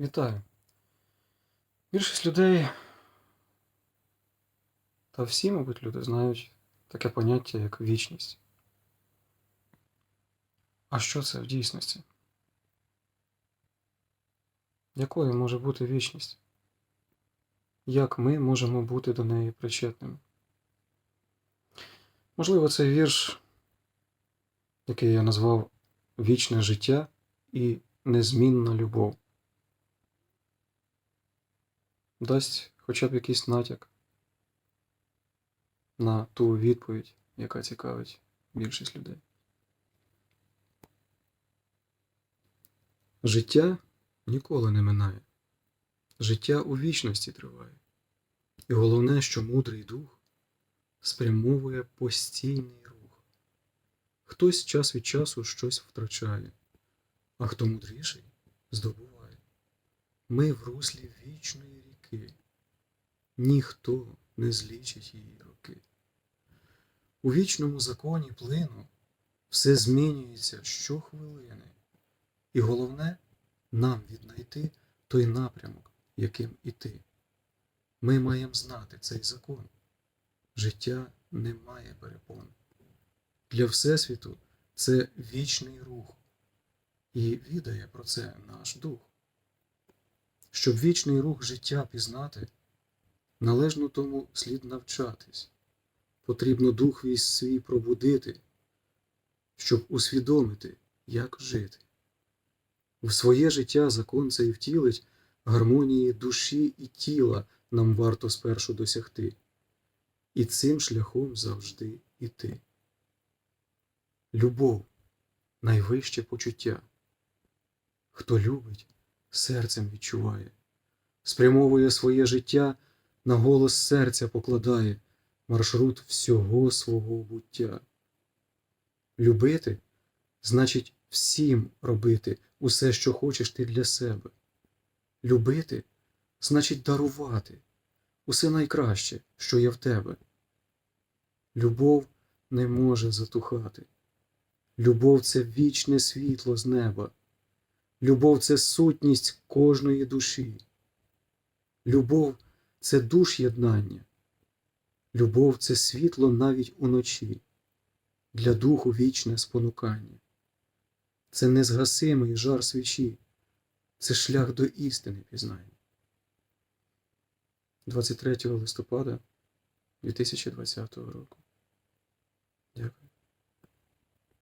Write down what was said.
Вітаю. Більшість людей, та всі, мабуть, люди знають таке поняття, як вічність. А що це в дійсності? Якою може бути вічність? Як ми можемо бути до неї причетними? Можливо, цей вірш, який я назвав Вічне життя і незмінна любов. Дасть хоча б якийсь натяк на ту відповідь, яка цікавить більшість людей. Життя ніколи не минає. Життя у вічності триває. І головне, що мудрий дух спрямовує постійний рух. Хтось час від часу щось втрачає, а хто мудріший здобуває. Ми в руслі вічної ріки, ніхто не злічить її роки. У вічному законі плину все змінюється щохвилини, і головне нам віднайти той напрямок, яким іти. Ми маємо знати цей закон. Життя не має перепон. Для Всесвіту це вічний рух, і відає про це наш дух. Щоб вічний рух життя пізнати, належно тому слід навчатись, потрібно дух весь свій пробудити, щоб усвідомити, як жити. В своє життя закон цей втілить гармонії душі і тіла нам варто спершу досягти, і цим шляхом завжди іти. Любов найвище почуття. Хто любить, серцем відчуває, спрямовує своє життя, на голос серця покладає маршрут всього свого буття. Любити значить всім робити усе, що хочеш ти для себе. Любити значить дарувати усе найкраще, що є в тебе. Любов не може затухати. Любов це вічне світло з неба. Любов це сутність кожної душі. Любов це душ єднання. Любов це світло навіть уночі, для духу вічне спонукання. Це незгасимий жар свічі, це шлях до істини пізнання. 23 листопада 2020 року.